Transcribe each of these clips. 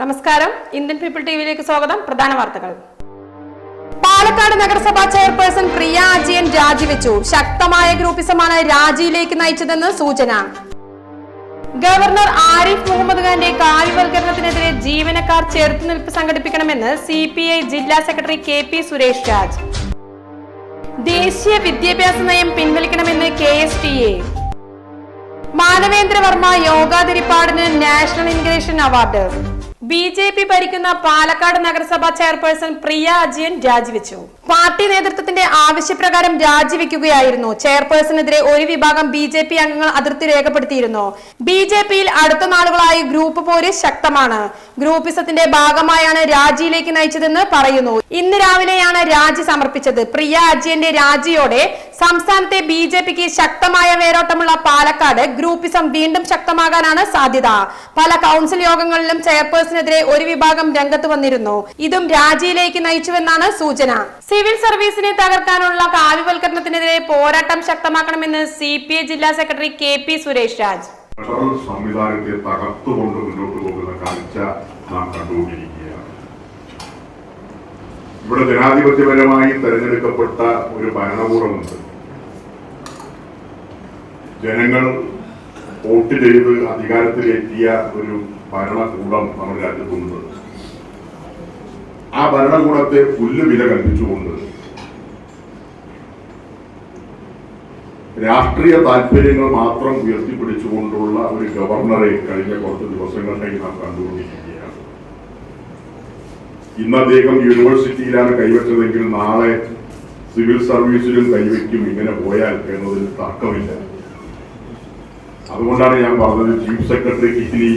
നമസ്കാരം. Indian people ടിവിയിലേക്ക് സ്വാഗതം. പ്രധാന വാർത്തകൾ. പാലക്കാട് നഗരസഭാ ചെയർപേഴ്സൺ പ്രിയ അജയൻ രാജിവെച്ചു. ശക്തമായ ഗ്രൂപ്പിസമാണ് രാജിയിലേക്ക് നയിച്ചതെന്ന് സൂചന. ഗവർണർ ആരിഫ് മുഹമ്മദ് ഖാന്റെ കാവ്യവൽക്കരണത്തിനെതിരെ ജീവനക്കാർ ചെറുത്തുനിൽപ്പ് സംഘടിപ്പിക്കണമെന്ന് സി ജില്ലാ സെക്രട്ടറി കെ സുരേഷ് രാജ്. ദേശീയ വിദ്യാഭ്യാസ നയം പിൻവലിക്കണമെന്ന് K S T A. Manavendra Varma യോഗാതിരിപ്പാടിന് national integration award. B J P ഭരിക്കുന്ന പാലക്കാട് നഗരസഭാ ചെയർപേഴ്സൺ പ്രിയ അജയൻ രാജിവെച്ചു. പാർട്ടി നേതൃത്വത്തിന്റെ ആവശ്യപ്രകാരം രാജിവെക്കുകയായിരുന്നു. ചെയർപേഴ്സണെതിരെ ഒരു വിഭാഗം ബി ജെ പി അംഗങ്ങൾ അതിർത്തി രേഖപ്പെടുത്തിയിരുന്നു. ബി ജെ പിയിൽ അടുത്ത നാളുകളായി ഗ്രൂപ്പ് പോര് ശക്തമാണ്. ഗ്രൂപ്പിസത്തിന്റെ ഭാഗമായാണ് രാജിയിലേക്ക് നയിച്ചതെന്ന് പറയുന്നു. ഇന്ന് രാവിലെയാണ് രാജി സമർപ്പിച്ചത്. പ്രിയ അജിയന്റെ രാജിയോടെ സംസ്ഥാനത്തെ ബി ജെ പിക്ക് ശക്തമായ വേരോട്ടമുള്ള പാലക്കാട് ഗ്രൂപ്പിസം വീണ്ടും ശക്തമാകാനാണ് സാധ്യത. പല കൗൺസിൽ യോഗങ്ങളിലും ചെയർപേഴ്സണെതിരെ ഒരു വിഭാഗം രംഗത്ത് വന്നിരുന്നു. ഇതും രാജിയിലേക്ക് നയിച്ചുവെന്നാണ് സൂചന. സിവിൽ സർവീസിനെ തകർക്കാനുള്ള കാവ്യവൽക്കരണത്തിനെതിരെ പോരാട്ടം ശക്തമാക്കണമെന്ന് സി പി ഐ ജില്ലാ secretary K P Suresh Raj. സംവിധാനത്തെ തകർത്തുകൊണ്ട് മുന്നോട്ട് കാഴ്ച നാം കണ്ടുകൊണ്ടിരിക്കുകയാണ് ഇവിടെ ജനാധിപത്യപരമായി തെരഞ്ഞെടുക്കപ്പെട്ട ഒരു ഭരണകൂടമുണ്ട്. ജനങ്ങൾ വോട്ട് ചെയ്ത് അധികാരത്തിലെത്തിയ ഒരു ഭരണകൂടം നമ്മുടെ രാജ്യത്തുണ്ട്. ആ ഭരണകൂടത്തെ പുല്ലുവില കൽപ്പിച്ചുകൊണ്ട് രാഷ്ട്രീയ താല്പര്യങ്ങൾ മാത്രം ഉയർത്തിപ്പിടിച്ചുകൊണ്ടുള്ള ഒരു ഗവർണറെ കഴിഞ്ഞ കുറച്ച് ദിവസങ്ങളിലേക്ക് നാം കണ്ടുകൊണ്ടിരിക്കുകയാണ്. ഇന്ന് അദ്ദേഹം യൂണിവേഴ്സിറ്റിയിലാണ് കൈവച്ചതെങ്കിൽ നാളെ സിവിൽ സർവീസിലും കൈവയ്ക്കും ഇങ്ങനെ പോയാൽ എന്നതിൽ തർക്കമില്ല. അതുകൊണ്ടാണ് ഞാൻ പറഞ്ഞത് ചീഫ് സെക്രട്ടറിക്ക് ഇനി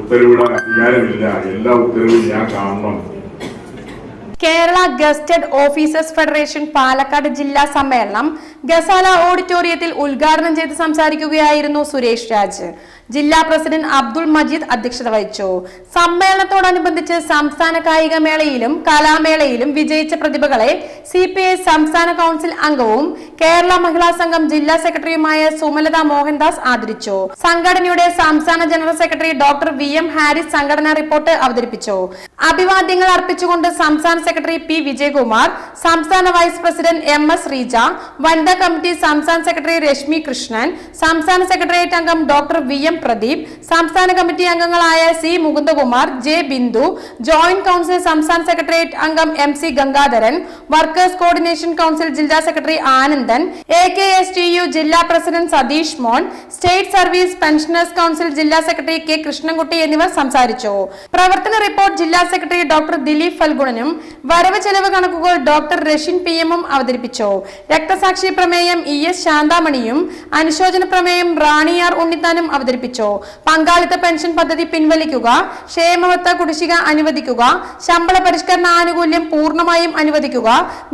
ഉത്തരവിടാൻ അധികാരമില്ല. എല്ലാ ഉത്തരവും ഞാൻ കാണണം. Kerala gazetted officers federation Palakkad ജില്ലാ സമ്മേളനം ഗസാല ഓഡിറ്റോറിയത്തിൽ ഉദ്ഘാടനം ചെയ്ത് സംസാരിക്കുകയായിരുന്നു സുരേഷ് രാജ്. ജില്ലാ പ്രസിഡന്റ് അബ്ദുൾ മജീദ് അധ്യക്ഷത വഹിച്ചു. സമ്മേളനത്തോടനുബന്ധിച്ച് സംസ്ഥാന കായിക മേളയിലും കലാമേളയിലും വിജയിച്ച പ്രതിഭകളെ സി പി ഐ സംസ്ഥാന കൗൺസിൽ അംഗവും കേരള മഹിളാ സംഘം ജില്ലാ സെക്രട്ടറിയുമായ സുമലത മോഹൻദാസ് ആദരിച്ചു. സംഘടനയുടെ സംസ്ഥാന general secretary doctor V M Haris സംഘടനാ റിപ്പോർട്ട് അവതരിപ്പിച്ചു. അഭിവാദ്യങ്ങൾ അർപ്പിച്ചുകൊണ്ട് സംസ്ഥാന സെക്രട്ടറി പി വിജയകുമാർ സംസ്ഥാന vice president M S Reeja വനിതാ കമ്മിറ്റി സംസ്ഥാന സെക്രട്ടറി രശ്മി കൃഷ്ണൻ സംസ്ഥാന സെക്രട്ടേറിയറ്റ് അംഗം ഡോക്ടർ വി എം പ്രദീപ് സംസ്ഥാന കമ്മിറ്റി അംഗങ്ങളായ C Mukundakumar J Bindu joint council സംസ്ഥാന സെക്രട്ടേറിയറ്റ് അംഗം M C Gangadharan workers coordination council ജില്ലാ secretary Anandan A K S T U ജില്ലാ president Satheesh Mon state service pensioners council ജില്ലാ secretary K Krishnankutty എന്നിവർ സംസാരിച്ചു. പ്രവർത്തന റിപ്പോർട്ട് ജില്ലാ സെക്രട്ടറി ഡോക്ടർ ദിലീപ് ഫൽഗുണനും വരവ് ചെലവ് കണക്കുകൾ ഡോക്ടർ റഷ്യൻ പി എമ്മും അവതരിപ്പിച്ചു. രക്തസാക്ഷി പ്രമേയം ഇ എസ് ശാന്താമണിയും അനുശോചന പ്രമേയം റാണിയാർ ഉണ്ണിത്താനും അവതരിപ്പിച്ചു. പങ്കാളിത്ത പെൻഷൻ പദ്ധതി പിൻവലിക്കുക ക്ഷേമവത്ത കുടിശ്ശിക അനുവദിക്കുക ശമ്പള പരിഷ്കരണ ആനുകൂല്യം പൂർണമായും അനുവദിക്കുക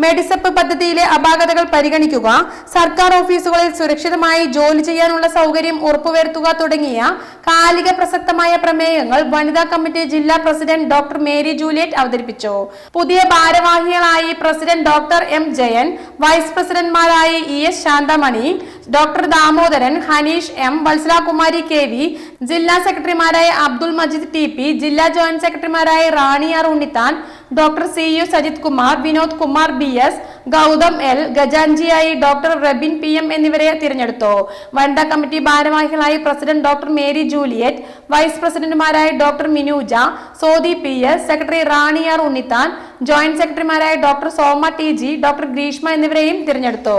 മെഡിസപ്പ് പദ്ധതിയിലെ അപാകതകൾ പരിഗണിക്കുക സർക്കാർ ഓഫീസുകളിൽ സുരക്ഷിതമായി ജോലി ചെയ്യാനുള്ള സൗകര്യം ഉറപ്പുവരുത്തുക തുടങ്ങിയ കാലിക പ്രസക്തമായ പ്രമേയങ്ങൾ വനിതാ കമ്മിറ്റി ജില്ലാ പ്രസിഡന്റ് ഡോക്ടർ മേരി ജൂലിയറ്റ് അവതരിപ്പിച്ചു. പുതിയ ഭാരവാഹികളായി president doctor M Jayan vice പ്രസിഡന്റ്മാരായി E S Shanthamani doctor Damodaran Haneesh M Vatsalakumari K V ജില്ലാ സെക്രട്ടറിമാരായ അബ്ദുൾ മജീദ് ടി പി ജില്ലാ ജോയിന്റ് സെക്രട്ടറിമാരായ Rani R Unnithan doctor C U Sajith Kumar Vinod Kumar B S Gautham L ഗജാൻജിയായി doctor Rabin P M എന്നിവരെ തിരഞ്ഞെടുത്തു. വനിതാ committee ഭാരവാഹികളായി president doctor Mary Juliet vice പ്രസിഡന്റുമാരായ doctor Minuja Sodi P S secretary Rani R Unnithan joint സെക്രട്ടറിമാരായ doctor Soma T G doctor Greeshma എന്നിവരെയും തിരഞ്ഞെടുത്തു.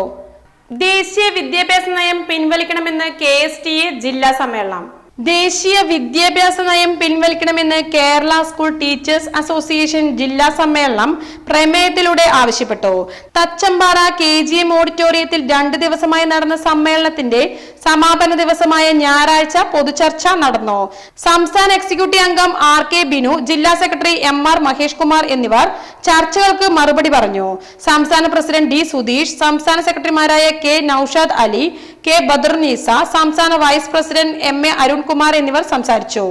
ദേശീയ വിദ്യാഭ്യാസ നയം പിൻവലിക്കണമെന്ന് കെ എസ് ടി എ ജില്ലാ സമ്മേളനം. ദേശീയ വിദ്യാഭ്യാസ നയം പിൻവലിക്കണമെന്ന് കേരള സ്കൂൾ ടീച്ചേഴ്സ് അസോസിയേഷൻ ജില്ലാ സമ്മേളനം പ്രമേയത്തിലൂടെ ആവശ്യപ്പെട്ടു. തച്ചമ്പാറ കെ ജി എം ഓഡിറ്റോറിയത്തിൽ രണ്ട് ദിവസമായി നടന്ന സമ്മേളനത്തിന്റെ സമാപന ദിവസമായ ഞായറാഴ്ച പൊതുചർച്ച നടന്നു. സംസ്ഥാന എക്സിക്യൂട്ടീവ് അംഗം ആർ കെ ബിനു ജില്ലാ secretary M R Mahesh Kumar എന്നിവർ ചർച്ചകൾക്ക് മറുപടി പറഞ്ഞു. സംസ്ഥാന പ്രസിഡന്റ് ഡി സുധീഷ് സംസ്ഥാന സെക്രട്ടറിമാരായ കെ നൌഷാദ് അലി കെ ബദർനീസ സംസ്ഥാന vice president M A Arunkumar എന്നിവർ സംസാരിച്ചു.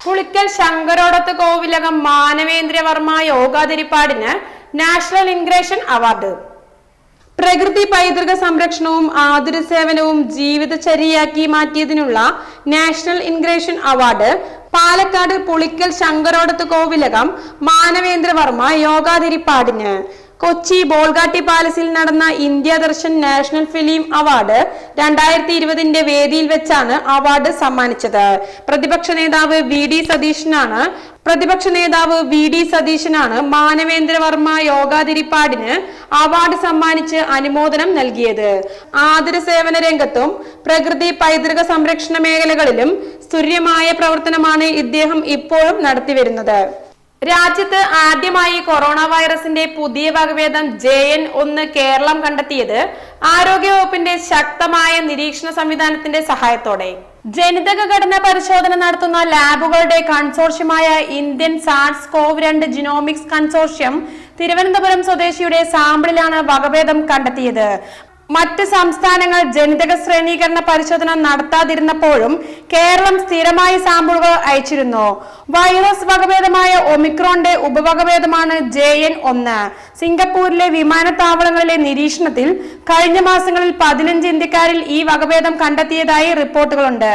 പുളിക്കൽ ശങ്കരോടത്ത് കോവിലകം മാനവേന്ദ്രവർമ്മ യോഗാതിരിപ്പാടിന് നാഷണൽ ഇൻഗ്രേഷൻ അവാർഡ്. പ്രകൃതി പൈതൃക സംരക്ഷണവും ആതുര സേവനവും ജീവിതചര്യയാക്കി മാറ്റിയതിനുള്ള national integration award Palakkad Pulikkal Shankarodath Kovilakam Manavendravarma യോഗാതിരിപ്പാടിന്. Kochi Bolgatty പാലസിൽ നടന്ന India Darshan national film award രണ്ടായിരത്തി ഇരുപതിന്റെ വേദിയിൽ വെച്ചാണ് അവാർഡ് സമ്മാനിച്ചത്. പ്രതിപക്ഷ നേതാവ് വി ഡി സതീശനാണ് പ്രതിപക്ഷ നേതാവ് വി ഡി സതീശനാണ് മാനവേന്ദ്രവർമ്മ യോഗാതിരിപ്പാടിന് അവാർഡ് സമ്മാനിച്ച് അനുമോദനം നൽകിയത്. ആതുര സേവന രംഗത്തും പ്രകൃതി പൈതൃക സംരക്ഷണ മേഖലകളിലും തുല്യമായ പ്രവർത്തനമാണ് ഇദ്ദേഹം ഇപ്പോഴും നടത്തിവരുന്നത്. രാജ്യത്ത് ആദ്യമായി കൊറോണ വൈറസിന്റെ പുതിയ വകഭേദം ജെ എൻ ഒന്ന് കേരളം കണ്ടെത്തിയത് ആരോഗ്യവകുപ്പിന്റെ ശക്തമായ നിരീക്ഷണ സംവിധാനത്തിന്റെ സഹായത്തോടെ. ജനിതക ഘടന പരിശോധന നടത്തുന്ന ലാബുകളുടെ കൺസോർഷ്യമായ ഇന്ത്യൻ സാർസ് കോവ് രണ്ട് ജിനോമിക്സ് കൺസോർഷ്യം തിരുവനന്തപുരം സ്വദേശിയുടെ സാമ്പിളിലാണ് വകഭേദം കണ്ടെത്തിയത്. മറ്റ് സംസ്ഥാനങ്ങൾ ജനിതക ശ്രേണീകരണ പരിശോധന നടത്താതിരുന്നപ്പോഴും കേരളം സ്ഥിരമായി സാമ്പിളുകൾ അയച്ചിരുന്നു. വൈറസ് വകഭേദമായ ഒമിക്രോന്റെ ഉപവകഭേദമാണ് ജെ എൻ ഒന്ന്. സിംഗപ്പൂരിലെ വിമാനത്താവളങ്ങളിലെ നിരീക്ഷണത്തിൽ കഴിഞ്ഞ മാസങ്ങളിൽ പതിനഞ്ച് ഇന്ത്യക്കാരിൽ ഈ വകഭേദം കണ്ടെത്തിയതായി റിപ്പോർട്ടുകളുണ്ട്.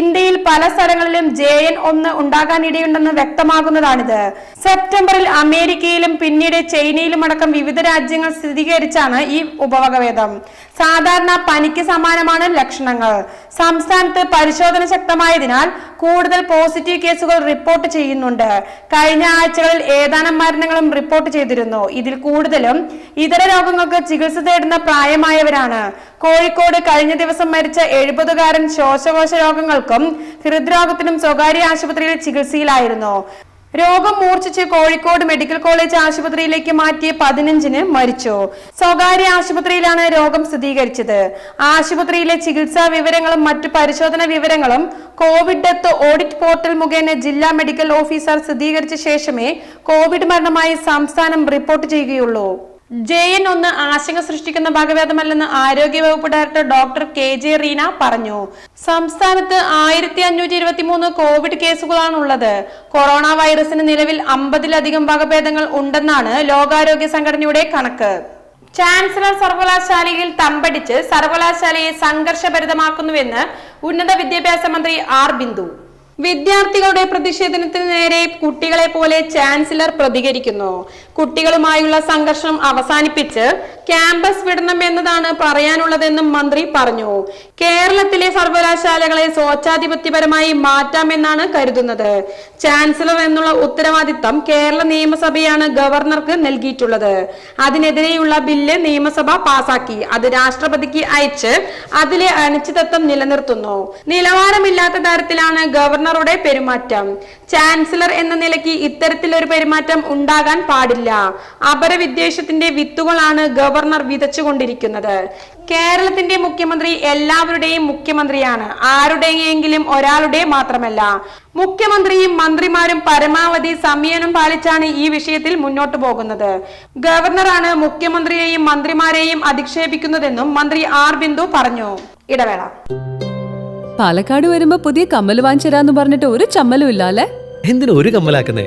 ഇന്ത്യയിൽ പല സ്ഥലങ്ങളിലും ജെ എൻ ഒന്ന് ഉണ്ടാകാനിടയുണ്ടെന്ന് വ്യക്തമാകുന്നതാണിത്. സെപ്റ്റംബറിൽ അമേരിക്കയിലും പിന്നീട് ചൈനയിലും അടക്കം വിവിധ രാജ്യങ്ങൾ സ്ഥിരീകരിച്ചാണ് ഈ ഉപവകഭേദം. സാധാരണ പനിക്ക് സമാനമാണ് ലക്ഷണങ്ങൾ. സംസ്ഥാനത്ത് പരിശോധന ശക്തമായതിനാൽ കൂടുതൽ പോസിറ്റീവ് കേസുകൾ റിപ്പോർട്ട് ചെയ്യുന്നുണ്ട്. കഴിഞ്ഞ ആഴ്ചകളിൽ ഏതാനും മരണങ്ങളും റിപ്പോർട്ട് ചെയ്തിരുന്നു. ഇതിൽ കൂടുതലും ഇതര രോഗങ്ങൾക്ക് ചികിത്സ തേടുന്ന പ്രായമായവരാണ്. കോഴിക്കോട് കഴിഞ്ഞ ദിവസം മരിച്ച എഴുപതുകാരൻ ശ്വാസകോശ രോഗങ്ങൾക്കും ഹൃദ്രോഗത്തിനും സ്വകാര്യ ആശുപത്രിയിൽ ചികിത്സയിലായിരുന്നു. രോഗം മൂർച്ഛിച്ച് കോഴിക്കോട് മെഡിക്കൽ കോളേജ് ആശുപത്രിയിലേക്ക് മാറ്റിയ പതിനഞ്ചിന് മരിച്ചു. സ്വകാര്യ ആശുപത്രിയിലാണ് രോഗം സ്ഥിരീകരിച്ചത്. ആശുപത്രിയിലെ ചികിത്സാ വിവരങ്ങളും മറ്റു പരിശോധന വിവരങ്ങളും കോവിഡ് ഡെത്ത് ഓഡിറ്റ് പോർട്ടൽ മുഖേന ജില്ലാ മെഡിക്കൽ ഓഫീസർ സ്ഥിരീകരിച്ച ശേഷമേ കോവിഡ് മരണമായി സംസ്ഥാനം റിപ്പോർട്ട് ചെയ്യുകയുള്ളൂ. ജെ എൻ ഒന്ന് ആശങ്ക സൃഷ്ടിക്കുന്ന വകഭേദമല്ലെന്ന് ആരോഗ്യവകുപ്പ് director doctor K J Reena പറഞ്ഞു. സംസ്ഥാനത്ത് ആയിരത്തി അഞ്ഞൂറ്റി ഇരുപത്തി മൂന്ന് കോവിഡ് കേസുകളാണുള്ളത്. കൊറോണ വൈറസിന് നിലവിൽ അമ്പതിലധികം വകഭേദങ്ങൾ ഉണ്ടെന്നാണ് ലോകാരോഗ്യ സംഘടനയുടെ കണക്ക്. ചാൻസലർ സർവകലാശാലയിൽ തമ്പടിച്ച് സർവകലാശാലയെ സംഘർഷഭരിതമാക്കുന്നുവെന്ന് ഉന്നത വിദ്യാഭ്യാസ മന്ത്രി ആർ ബിന്ദു. വിദ്യാർത്ഥികളുടെ പ്രതിഷേധത്തിന് നേരെ കുട്ടികളെ പോലെ ചാൻസലർ പ്രതികരിക്കുന്നു. കുട്ടികളുമായുള്ള സംഘർഷം അവസാനിപ്പിച്ച് ക്യാമ്പസ് വിടണം എന്നതാണ് പറയാനുള്ളതെന്നും മന്ത്രി പറഞ്ഞു. കേരളത്തിലെ സർവകലാശാലകളെ സ്വച്ഛാധിപത്യപരമായി മാറ്റാമെന്നാണ് കരുതുന്നത്. ചാൻസലർ എന്നുള്ള ഉത്തരവാദിത്തം കേരള നിയമസഭയാണ് ഗവർണർക്ക് നൽകിയിട്ടുള്ളത്. അതിനെതിരെയുള്ള ബില്ല് നിയമസഭ പാസാക്കി. അത് രാഷ്ട്രപതിക്ക് അയച്ച് അതിലെ അനിശ്ചിതത്വം നിലനിർത്തുന്നു. നിലവാരമില്ലാത്ത തരത്തിലാണ് ഗവർണറുടെ പെരുമാറ്റം. ചാൻസലർ എന്ന നിലയ്ക്ക് ഇത്തരത്തിലൊരു പെരുമാറ്റം ഉണ്ടാകാൻ പാടില്ല. അപരവിദ്വേഷത്തിന്റെ വിത്തുകളാണ് ഗവർണർ വിതച്ചുകൊണ്ടിരിക്കുന്നത്. കേരളത്തിന്റെ മുഖ്യമന്ത്രി എല്ലാവരുടെയും മുഖ്യമന്ത്രിയാണ്. ആരുടെയെങ്കിലും ഒരാളുടെ മാത്രമല്ല. മുഖ്യമന്ത്രിയും മന്ത്രിമാരും പരമാവധി സംയമനം പാലിച്ചാണ് ഈ വിഷയത്തിൽ മുന്നോട്ടു പോകുന്നത്. ഗവർണറാണ് മുഖ്യമന്ത്രിയെയും മന്ത്രിമാരെയും അധിക്ഷേപിക്കുന്നതെന്നും മന്ത്രി ആർ ബിന്ദു പറഞ്ഞു. ഇടവേള. പാലക്കാട് വരുമ്പോ പുതിയ കമ്മൽ വാങ്ങിച്ചു പറഞ്ഞിട്ട് ഒരു ചമ്മലും ഇല്ല അല്ലേ എന്തിനു ഒരു കമ്മലാക്കുന്നേ?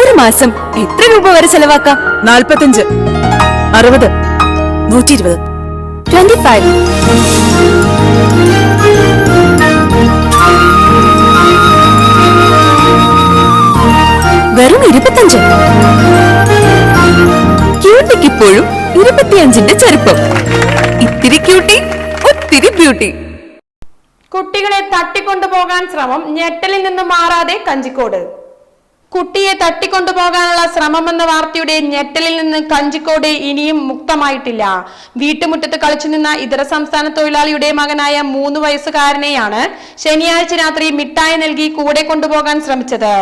ഒരു മാസം എത്ര രൂപ വരെ ചെലവാക്കാം? നാൽപ്പത്തഞ്ച് അറുപത്. നൂറ്റി ഇരുപത് ട്വന്റി ഫൈവ് വെറും ഇരുപത്തഞ്ച്. ക്യൂട്ടിക്ക് ഇപ്പോഴും ഇരുപത്തിയഞ്ചിന്റെ ചെറുപ്പം ഇത്തിരി ക്യൂട്ടി ഒത്തിരി ബ്യൂട്ടി. കുട്ടികളെ തട്ടിക്കൊണ്ടുപോകാൻ ശ്രമം ഞെട്ടലിൽ നിന്ന് മാറാതെ കഞ്ചിക്കോട്. കുട്ടിയെ തട്ടിക്കൊണ്ടുപോകാനുള്ള ശ്രമമെന്ന വാർത്തയുടെ ഞെട്ടലിൽ നിന്ന് കഞ്ചിക്കോട് ഇനിയും മുക്തമായിട്ടില്ല. വീട്ടുമുറ്റത്ത് കളിച്ചു നിന്ന ഇതര സംസ്ഥാന തൊഴിലാളിയുടെ മകനായ മൂന്ന് വയസ്സുകാരനെയാണ് ശനിയാഴ്ച രാത്രി മിഠായി നൽകി കൂടെ കൊണ്ടുപോകാൻ ശ്രമിച്ചത്.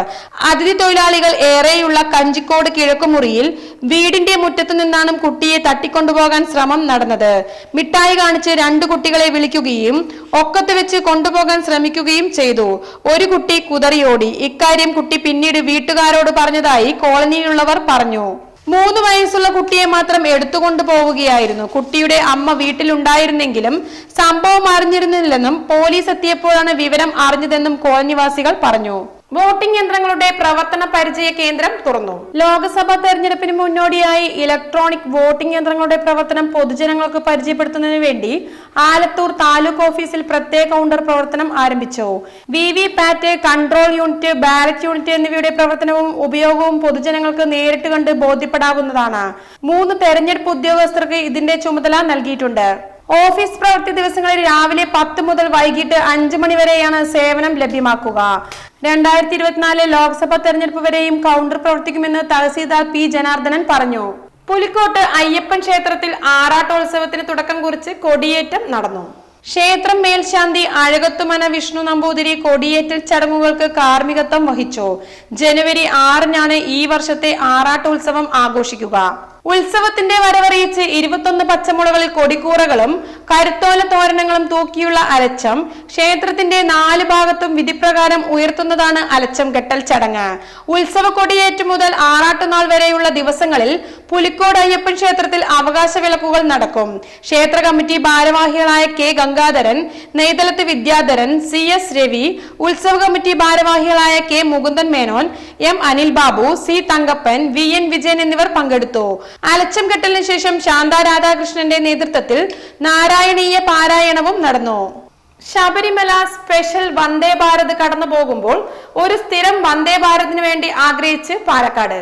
അതിഥി തൊഴിലാളികൾ ഏറെയുള്ള കഞ്ചിക്കോട് കിഴക്കുമുറിയിൽ വീടിന്റെ മുറ്റത്തു നിന്നാണ് കുട്ടിയെ തട്ടിക്കൊണ്ടുപോകാൻ ശ്രമം നടന്നത്. മിഠായി കാണിച്ച് രണ്ട് കുട്ടികളെ വിളിക്കുകയും ഒക്കത്ത് വെച്ച് കൊണ്ടുപോകാൻ ശ്രമിക്കുകയും ചെയ്തു. ഒരു കുട്ടി കുതറിയോടി. ഇക്കാര്യം കുട്ടി പിന്നീട് വീട്ടുകാരോട് പറഞ്ഞതായി കോളനിയിലുള്ളവർ പറഞ്ഞു. മൂന്ന് വയസ്സുള്ള കുട്ടിയെ മാത്രം എടുത്തുകൊണ്ടു പോവുകയായിരുന്നു. കുട്ടിയുടെ അമ്മ വീട്ടിലുണ്ടായിരുന്നെങ്കിലും സംഭവം അറിഞ്ഞിരുന്നില്ലെന്നും പോലീസ് എത്തിയപ്പോഴാണ് വിവരം അറിഞ്ഞതെന്നും കോളനിവാസികൾ പറഞ്ഞു. വോട്ടിംഗ് യന്ത്രങ്ങളുടെ പ്രവർത്തന പരിചയ കേന്ദ്രം തുറന്നു. ലോക്സഭാ തെരഞ്ഞെടുപ്പിന് മുന്നോടിയായി ഇലക്ട്രോണിക് വോട്ടിംഗ് യന്ത്രങ്ങളുടെ പ്രവർത്തനം പൊതുജനങ്ങൾക്ക് പരിചയപ്പെടുത്തുന്നതിന് വേണ്ടി ആലത്തൂർ താലൂക്ക് ഓഫീസിൽ പ്രത്യേക കൗണ്ടർ പ്രവർത്തനം ആരംഭിച്ചു. V V PAT control unit ballot unit എന്നിവയുടെ പ്രവർത്തനവും ഉപയോഗവും പൊതുജനങ്ങൾക്ക് നേരിട്ട് കണ്ട് ബോധ്യപ്പെടാവുന്നതാണ്. മൂന്ന് തെരഞ്ഞെടുപ്പ് ഉദ്യോഗസ്ഥർക്ക് ഇതിന്റെ ചുമതല നൽകിയിട്ടുണ്ട്. ഓഫീസ് പ്രവൃത്തി ദിവസങ്ങളിൽ രാവിലെ പത്ത് മുതൽ വൈകിട്ട് അഞ്ചു മണിവരെയാണ് സേവനം ലഭ്യമാക്കുക. രണ്ടായിരത്തി ഇരുപത്തിനാല് ലോക്സഭാ തെരഞ്ഞെടുപ്പ് വരെയും കൗണ്ടർ പ്രവർത്തിക്കുമെന്ന് തഹസീൽദാർ പി ജനാർദ്ദനൻ പറഞ്ഞു. പുലിക്കോട്ട് അയ്യപ്പൻ ക്ഷേത്രത്തിൽ ആറാട്ടോത്സവത്തിന് തുടക്കം കുറിച്ച് കൊടിയേറ്റം നടന്നു. ക്ഷേത്രം മേൽശാന്തി അഴകത്തുമന വിഷ്ണു നമ്പൂതിരി കൊടിയേറ്റൽ ചടങ്ങുകൾക്ക് കാർമ്മികത്വം വഹിച്ചു. ജനുവരി ആറിനാണ് ഈ വർഷത്തെ ആറാട്ടോത്സവം ആഘോഷിക്കുക. ഉത്സവത്തിന്റെ വരവറിയിച്ച് ഇരുപത്തൊന്ന് പച്ചമുളകളിൽ കൊടിക്കൂറകളും കരുത്തോല തോരണങ്ങളും തൂക്കിയുള്ള അലച്ചം ക്ഷേത്രത്തിന്റെ നാല് ഭാഗത്തും വിധിപ്രകാരം ഉയർത്തുന്നതാണ് അലച്ചം കെട്ടൽ ചടങ്ങ്. ഉത്സവ കൊടിയേറ്റു മുതൽ ആറാട്ടുനാൾ വരെയുള്ള ദിവസങ്ങളിൽ പുലിക്കോട് അയ്യപ്പൻ ക്ഷേത്രത്തിൽ അവകാശ വിളക്കുകൾ നടക്കും. ക്ഷേത്ര കമ്മിറ്റി ഭാരവാഹികളായ K Gangadharan Neythalath Vidyadharan C S Ravi ഉത്സവ കമ്മിറ്റി ഭാരവാഹികളായ K Mukundan Menon M Anil Babu C Thankappan V N Vijayan എന്നിവർ പങ്കെടുത്തു. അലച്ചം കെട്ടലിന് ശേഷം ശാന്ത രാധാകൃഷ്ണന്റെ നേതൃത്വത്തിൽ നാരായണീയ പാരായണവും നടന്നു. ശബരിമല സ്പെഷ്യൽ വന്ദേ ഭാരത് കടന്നു പോകുമ്പോൾ ഒരു സ്ഥിരം വന്ദേ ഭാരതിന് വേണ്ടി ആഗ്രഹിച്ച് പാലക്കാട്.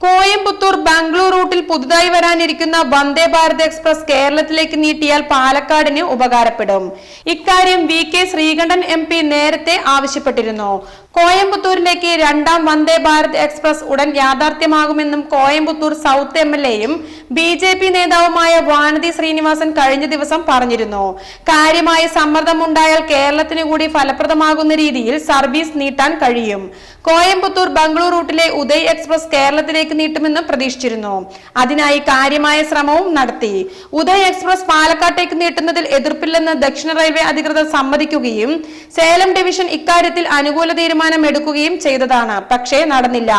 കോയമ്പത്തൂർ ബാംഗ്ലൂർ റൂട്ടിൽ പുതുതായി വരാനിരിക്കുന്ന വന്ദേ ഭാരത് എക്സ്പ്രസ് കേരളത്തിലേക്ക് നീട്ടിയാൽ പാലക്കാടിന് ഉപകാരപ്പെടും. ഇക്കാര്യം V K Sreekandan M P നേരത്തെ ആവശ്യപ്പെട്ടിരുന്നു. കോയമ്പത്തൂരിലേക്ക് രണ്ടാം വന്ദേ ഭാരത് എക്സ്പ്രസ് ഉടൻ യാഥാർത്ഥ്യമാകുമെന്നും കോയമ്പത്തൂർ സൗത്ത് എം എൽ എയും ബി ജെ പി നേതാവുമായ വാനതി ശ്രീനിവാസൻ കഴിഞ്ഞ ദിവസം പറഞ്ഞിരുന്നു. കാര്യമായ സമ്മർദ്ദമുണ്ടായാൽ കേരളത്തിന് കൂടി ഫലപ്രദമാകുന്ന രീതിയിൽ സർവീസ് നീട്ടാൻ കഴിയും. കോയമ്പത്തൂർ ബംഗളൂർ റൂട്ടിലെ ഉദയ് എക്സ്പ്രസ് കേരളത്തിലേക്ക് നീട്ടുമെന്നും പ്രതീക്ഷിച്ചിരുന്നു. അതിനായി കാര്യമായ ശ്രമവും നടത്തി. ഉദയ് എക്സ്പ്രസ് പാലക്കാട്ടേക്ക് നീട്ടുന്നതിൽ എതിർപ്പില്ലെന്ന് ദക്ഷിണ റെയിൽവേ അധികൃതർ സമ്മതിക്കുകയും സേലം ഡിവിഷൻ ഇക്കാര്യത്തിൽ അനുകൂല തീരുമാനം എടുക്കുകയും ചെയ്തതാണ്. പക്ഷേ നടന്നില്ല.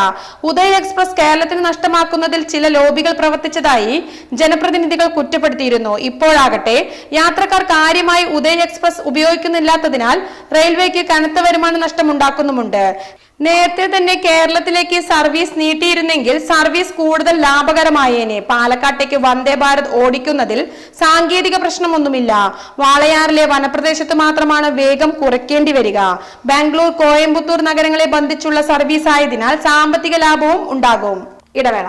ഉദയ എക്സ്പ്രസ് കേരളത്തിന് നഷ്ടമാക്കുന്നതിൽ ചില ലോബികൾ പ്രവർത്തിച്ചതായി ജനപ്രതിനിധികൾ കുറ്റപ്പെടുത്തിയിരുന്നു. ഇപ്പോഴാകട്ടെ യാത്രക്കാർ കാര്യമായി ഉദയ എക്സ്പ്രസ് ഉപയോഗിക്കുന്നില്ലാത്തതിനാൽ റെയിൽവേക്ക് കനത്ത വരുമാന നഷ്ടമുണ്ടാക്കുന്നുമുണ്ട്. നേരത്തെ തന്നെ കേരളത്തിലേക്ക് സർവീസ് നീട്ടിയിരുന്നെങ്കിൽ സർവീസ് കൂടുതൽ ലാഭകരമായേനെ. പാലക്കാട്ടേക്ക് വന്ദേ ഭാരത് ഓടിക്കുന്നതിൽ സാങ്കേതിക പ്രശ്നമൊന്നുമില്ല. വാളയാറിലെ വനപ്രദേശത്ത് മാത്രമാണ് വേഗം കുറയ്ക്കേണ്ടി വരിക. ബാംഗ്ലൂർ കോയമ്പത്തൂർ നഗരങ്ങളെ ബന്ധിച്ചുള്ള സർവീസ് ആയതിനാൽ സാമ്പത്തിക ലാഭവും ഉണ്ടാകും. ഇടവേള.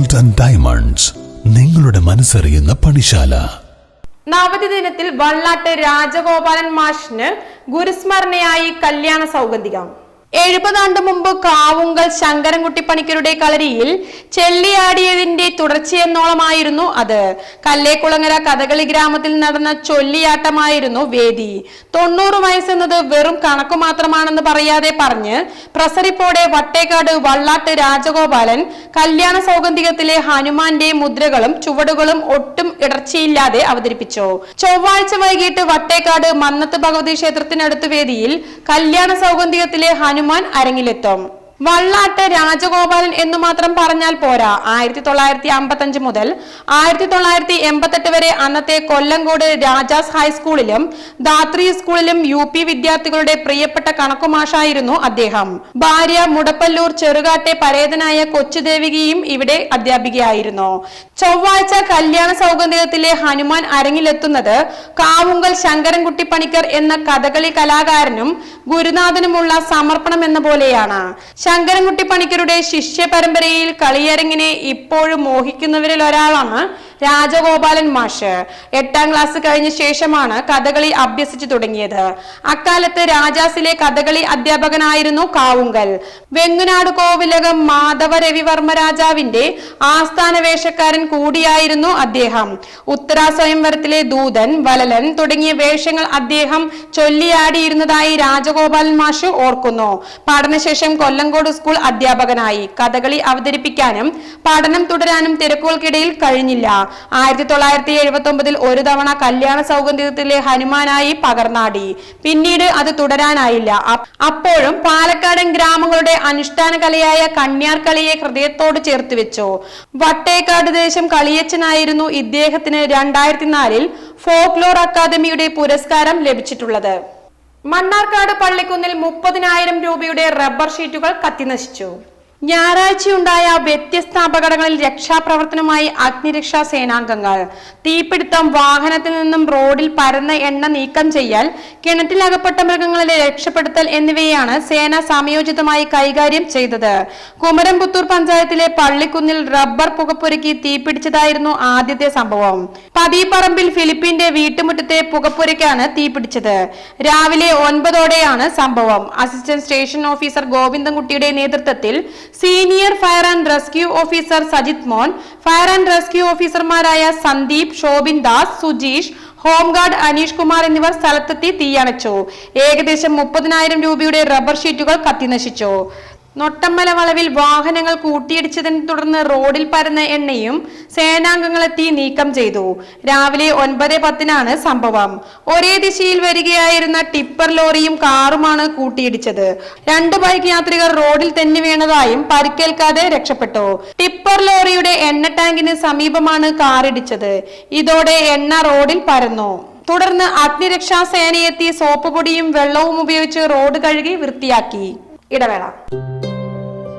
ഗോൾഡ് ആൻഡ് ഡയമണ്ട്സ് നിങ്ങളുടെ മനസ്സറിയുന്ന പണിശാല. നവതി ദിനത്തിൽ വള്ളാട്ട് രാജഗോപാലൻ മാഷിന് ഗുരുസ്മരണയായി കല്യാണ സൗഗന്ധികം. എഴുപതാണ്ട് മുമ്പ് കാവുങ്കൽ ശങ്കരൻകുട്ടി പണിക്കരുടെ കളരിയിൽ ചെല്ലിയാടിയതിന്റെ തുടർച്ചയെന്നോളമായിരുന്നു അത്. കല്ലേക്കുളങ്ങര കഥകളി ഗ്രാമത്തിൽ നടന്ന ചൊല്ലിയാട്ടമായിരുന്നു വേദി. തൊണ്ണൂറ് വയസ്സെന്നത് വെറും കണക്കു മാത്രമാണെന്ന് പറയാതെ പറഞ്ഞ് പ്രസരിപ്പോടെ വട്ടേക്കാട് വള്ളാട്ട് രാജഗോപാലൻ കല്യാണ സൗഗന്ധികത്തിലെ ഹനുമാന്റെ മുദ്രകളും ചുവടുകളും ഒട്ടും ഇടർച്ചയില്ലാതെ അവതരിപ്പിച്ചു. ചൊവ്വാഴ്ച വൈകിട്ട് വട്ടേക്കാട് മന്നത്ത് ഭഗവതി ക്ഷേത്രത്തിനടുത്ത് വേദിയിൽ കല്യാണ സൗഗന്ധികത്തിലെ ഹനുമാൻ അരങ്ങിലെത്തും. വള്ളാട്ട് രാജഗോപാലൻ എന്ന് മാത്രം പറഞ്ഞാൽ പോരാ. ആയിരത്തി തൊള്ളായിരത്തി അമ്പത്തി അഞ്ച് മുതൽ ആയിരത്തി തൊള്ളായിരത്തി എൺപത്തെട്ട് വരെ അന്നത്തെ കൊല്ലങ്കോട് രാജാസ് ഹൈസ്കൂളിലും ധാത്രി സ്കൂളിലും യു പി വിദ്യാർത്ഥികളുടെ പ്രിയപ്പെട്ട കണക്കുമാഷായിരുന്നു അദ്ദേഹം. ഭാര്യ മുടപ്പല്ലൂർ ചെറുകാട്ടെ പരേതനായ കൊച്ചുദേവികയും ഇവിടെ അധ്യാപികയായിരുന്നു. ചൊവ്വാഴ്ച കല്യാണ സൗഗന്ധികത്തിലെ ഹനുമാൻ അരങ്ങിലെത്തുന്നത് കാവുങ്കൽ ശങ്കരൻകുട്ടി പണിക്കർ എന്ന കഥകളി കലാകാരനും ഗുരുനാഥനുമുള്ള സമർപ്പണം എന്ന പോലെയാണ്. ശങ്കരൻകുട്ടി പണിക്കരുടെ ശിഷ്യ പരമ്പരയിൽ കളിയരങ്ങിനെ ഇപ്പോഴും മോഹിക്കുന്നവരിൽ ഒരാളാണ് രാജഗോപാലൻ മാഷ്. എട്ടാം ക്ലാസ് കഴിഞ്ഞ ശേഷമാണ് കഥകളി അഭ്യസിച്ചു തുടങ്ങിയത്. അക്കാലത്ത് രാജാസിലെ കഥകളി അധ്യാപകനായിരുന്നു കാവുങ്കൽ. വെങ്ങുനാട് കോവിലകം മാധവ രവിവർമ്മ രാജാവിന്റെ ആസ്ഥാന വേഷക്കാരൻ കൂടിയായിരുന്നു അദ്ദേഹം. ഉത്തരാ സ്വയംവരത്തിലെ ദൂതൻ വലലൻ തുടങ്ങിയ വേഷങ്ങൾ അദ്ദേഹം ചൊല്ലിയാടിയിരുന്നതായി രാജഗോപാലൻ മാഷ് ഓർക്കുന്നു. പഠനശേഷം കൊല്ലങ്കോട് സ്കൂൾ അധ്യാപകനായി. കഥകളി അവതരിപ്പിക്കാനും പഠനം തുടരാനും തിരക്കുകൾക്കിടയിൽ കഴിഞ്ഞില്ല. ആയിരത്തി തൊള്ളായിരത്തി എഴുപത്തി ഒമ്പതിൽ ഒരു തവണ കല്യാണ സൗഗന്ധികത്തിലെ ഹനുമാനായി പകർന്നാടി. പിന്നീട് അത് തുടരാനായില്ല. അപ്പോഴും പാലക്കാടൻ ഗ്രാമങ്ങളുടെ അനുഷ്ഠാന കലയായ കണ്യാർ കളിയെ ഹൃദയത്തോട് ചേർത്ത് വെച്ചു. വട്ടേക്കാട് ദേശം കളിയച്ചനായിരുന്നു ഇദ്ദേഹത്തിന് രണ്ടായിരത്തി നാലിൽ ഫോക്ലോർ അക്കാദമിയുടെ പുരസ്കാരം ലഭിച്ചിട്ടുള്ളത്. മണ്ണാർക്കാട് പള്ളിക്കുന്നിൽ മുപ്പതിനായിരം രൂപയുടെ റബ്ബർ ഷീറ്റുകൾ കത്തിനശിച്ചു. ഞായറാഴ്ചയുണ്ടായ വ്യത്യസ്ത അപകടങ്ങളിൽ രക്ഷാപ്രവർത്തനമായി അഗ്നിരക്ഷാ സേനാംഗങ്ങൾ. തീപിടുത്തം വാഹനത്തിൽ നിന്നും റോഡിൽ പരന്ന എണ്ണ നീക്കം ചെയ്യൽ കിണറ്റിലകപ്പെട്ട മൃഗങ്ങളെ രക്ഷപ്പെടുത്തൽ എന്നിവയാണ് സേന സമയോചിതമായി കൈകാര്യം ചെയ്തത്. കുമരംപുത്തൂർ പഞ്ചായത്തിലെ പള്ളിക്കുന്നിൽ റബ്ബർ പുകപ്പുരയ്ക്ക് തീപിടിച്ചതായിരുന്നു ആദ്യത്തെ സംഭവം. പതിപ്പറമ്പിൽ ഫിലിപ്പീന്റെ വീട്ടുമുറ്റത്തെ പുകപ്പുരയ്ക്കാണ് തീപിടിച്ചത്. രാവിലെ ഒൻപതോടെയാണ് സംഭവം. അസിസ്റ്റന്റ് സ്റ്റേഷൻ ഓഫീസർ ഗോവിന്ദൻകുട്ടിയുടെ നേതൃത്വത്തിൽ senior fire and rescue officer Sajith Mon fire and rescue ഓഫീസർമാരായ സന്ദീപ് ഷോബിൻ ദാസ് സുജീഷ് ഹോംഗാർഡ് അനീഷ് കുമാർ എന്നിവർ സ്ഥലത്തെത്തി തീയണച്ചു. ഏകദേശം മുപ്പതിനായിരം രൂപയുടെ റബ്ബർ ഷീറ്റുകൾ കത്തിനശിച്ചു. നൊട്ടമ്മല വളവിൽ വാഹനങ്ങൾ കൂട്ടിയിടിച്ചതിനെ തുടർന്ന് റോഡിൽ പരന്ന എണ്ണയും സേനാംഗങ്ങളെത്തി നീക്കം ചെയ്തു. രാവിലെ ഒൻപത് പത്തിനാണ് സംഭവം. ഒരേ ദിശയിൽ വരികയായിരുന്ന ടിപ്പർ ലോറിയും കാറുമാണ് കൂട്ടിയിടിച്ചത്. രണ്ട് ബൈക്ക് യാത്രികർ റോഡിൽ തെന്നി വീണതായും പരിക്കേൽക്കാതെ രക്ഷപ്പെട്ടു. ടിപ്പർ ലോറിയുടെ എണ്ണ ടാങ്കിന് സമീപമാണ് കാറിടിച്ചത്. ഇതോടെ എണ്ണ റോഡിൽ പരന്നു. തുടർന്ന് അഗ്നിരക്ഷാ സേനയെത്തി സോപ്പ് പൊടിയും വെള്ളവും ഉപയോഗിച്ച് റോഡ് കഴുകി വൃത്തിയാക്കി. ഇടവേള.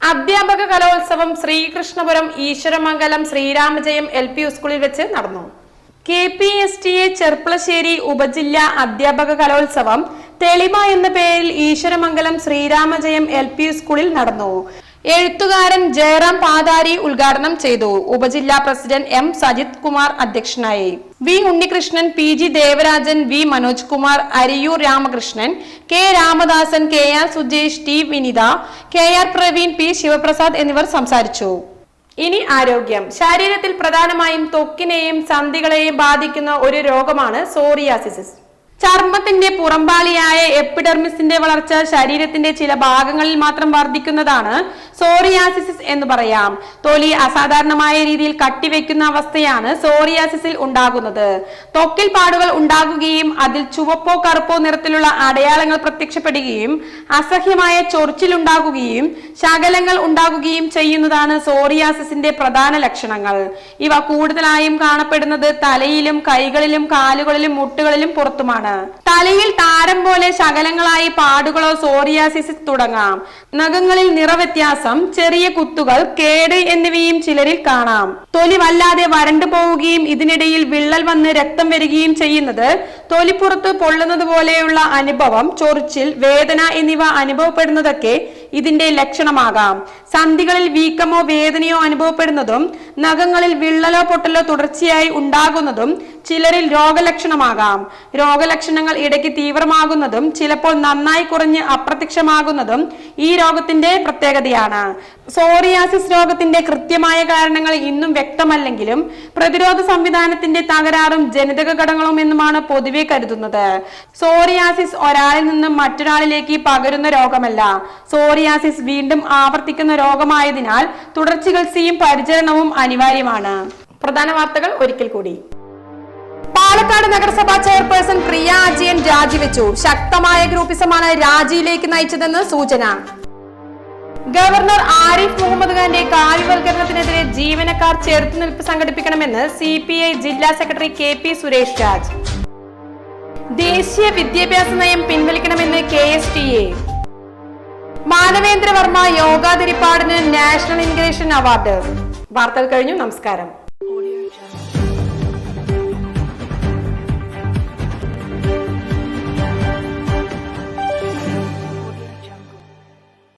അധ്യാപക കലോത്സവം ശ്രീകൃഷ്ണപുരം ഈശ്വരമംഗലം ശ്രീരാമജയം എൽ പി സ്കൂളിൽ വെച്ച് നടന്നു. K P S T A Cherpulassery ഉപജില്ല അധ്യാപക കലോത്സവം തെളിമ എന്ന പേരിൽ ഈശ്വരമംഗലം ശ്രീരാമജയം എൽ പി സ്കൂളിൽ നടന്നു. എഴുത്തുകാരൻ ജയറാം പാതാരി ഉദ്ഘാടനം ചെയ്തു. ഉപജില്ലാ പ്രസിഡന്റ് എം സജിത് കുമാർ അധ്യക്ഷനായി. V Unnikrishnan P G Devarajan V Manoj Kumar Ariyur Ramakrishnan K Ramadasan K R Sujesh T Vinitha K R Praveen P Sivaprasad എന്നിവർ സംസാരിച്ചു. ഇനി ആരോഗ്യം. ശരീരത്തിൽ പ്രധാനമായും ത്വക്കിനെയും സന്ധികളെയും ബാധിക്കുന്ന ഒരു രോഗമാണ് സോറിയാസിസ് ചർമ്മത്തിന്റെ പുറംപാളിയായ എപ്പിഡെർമിസിന്റെ വളർച്ച ശരീരത്തിന്റെ ചില ഭാഗങ്ങളിൽ മാത്രം വർദ്ധിക്കുന്നതാണ് സോറിയാസിസിസ് എന്ന് പറയാം. തൊലി അസാധാരണമായ രീതിയിൽ കട്ടിവെക്കുന്ന അവസ്ഥയാണ് സോറിയാസിസിൽ ഉണ്ടാകുന്നത്. തൊക്കിൽ പാടുകൾ ഉണ്ടാകുകയും അതിൽ ചുവപ്പോ കറുപ്പോ നിറത്തിലുള്ള അടയാളങ്ങൾ പ്രത്യക്ഷപ്പെടുകയും അസഹ്യമായ ചൊറിച്ചിലുണ്ടാകുകയും ശകലങ്ങൾ ഉണ്ടാകുകയും ചെയ്യുന്നതാണ് സോറിയാസിസിന്റെ പ്രധാന ലക്ഷണങ്ങൾ. ഇവ കൂടുതലായും കാണപ്പെടുന്നത് തലയിലും കൈകളിലും കാലുകളിലും മുട്ടുകളിലും പുറത്തുമാണ്. തലയിൽ താരം പോലെ ശകലങ്ങളായി പാടുകളോ സോറിയാസിസ് തുടങ്ങാം. നഖങ്ങളിൽ നിറവ്യത്യാസം ചെറിയ കുത്തുകൾ കേട് എന്നിവയും ചിലരിൽ കാണാം. തൊലി വല്ലാതെ വരണ്ടു പോവുകയും ഇതിനിടയിൽ വിള്ളൽ വന്ന് രക്തം വരികയും ചെയ്യുന്നത് തൊലിപ്പുറത്ത് പൊള്ളുന്നത് പോലെയുള്ള അനുഭവം ചൊറിച്ചിൽ വേദന എന്നിവ അനുഭവപ്പെടുന്നതൊക്കെ ഇതിന്റെ ലക്ഷണമാകാം. സന്ധികളിൽ വീക്കമോ വേദനയോ അനുഭവപ്പെടുന്നതും നഖങ്ങളിൽ വിള്ളലോ പൊട്ടലോ തുടർച്ചയായി ഉണ്ടാകുന്നതും ചിലരിൽ രോഗലക്ഷണമാകാം. രോഗലക്ഷണങ്ങൾ ഇടയ്ക്ക് തീവ്രമാകുന്നതും ചിലപ്പോൾ നന്നായി കുറഞ്ഞ് അപ്രത്യക്ഷമാകുന്നതും ഈ രോഗത്തിന്റെ പ്രത്യേകതയാണ്. സോറിയാസിസ് രോഗത്തിന്റെ കൃത്യമായ കാരണങ്ങൾ ഇന്നും വ്യക്തമല്ലെങ്കിലും പ്രതിരോധ സംവിധാനത്തിന്റെ തകരാറും ജനിതക ഘടകങ്ങളും എന്നുമാണ് പൊതുവെ കരുതുന്നത്. സോറിയാസിസ് ഒരാളിൽ നിന്നും മറ്റൊരാളിലേക്ക് പകരുന്ന രോഗമല്ല. സോറിയാസിസ് വീണ്ടും ആവർത്തിക്കുന്ന രോഗമായതിനാൽ തുടർ ചികിത്സയും പരിചരണവും അനിവാര്യമാണ്. പ്രധാന വാർത്തകൾ ഒരിക്കൽ കൂടി. പാലക്കാട് നഗരസഭാ ചെയർപേഴ്സൺ പ്രിയ അജയൻ രാജിവെച്ചു. ശക്തമായ ഗ്രൂപ്പിസമാണ് രാജിയിലേക്ക് നയിച്ചതെന്ന് സൂചന. ഗവർണർ ആരിഫ് മുഹമ്മദ് ഖാന്റെ കാവ്യവൽക്കരണത്തിനെതിരെ ജീവനക്കാർ ചെറുത്തുനിൽപ്പ് സംഘടിപ്പിക്കണമെന്ന് സി പി ഐ ജില്ലാ secretary K P Suresh Raj. ദേശീയ വിദ്യാഭ്യാസ നയം പിൻവലിക്കണമെന്ന് K S T A. Manavendra Varma യോഗാതിരിപ്പാടിന് national integration award. വാർത്തകൾ കഴിഞ്ഞു. നമസ്കാരം.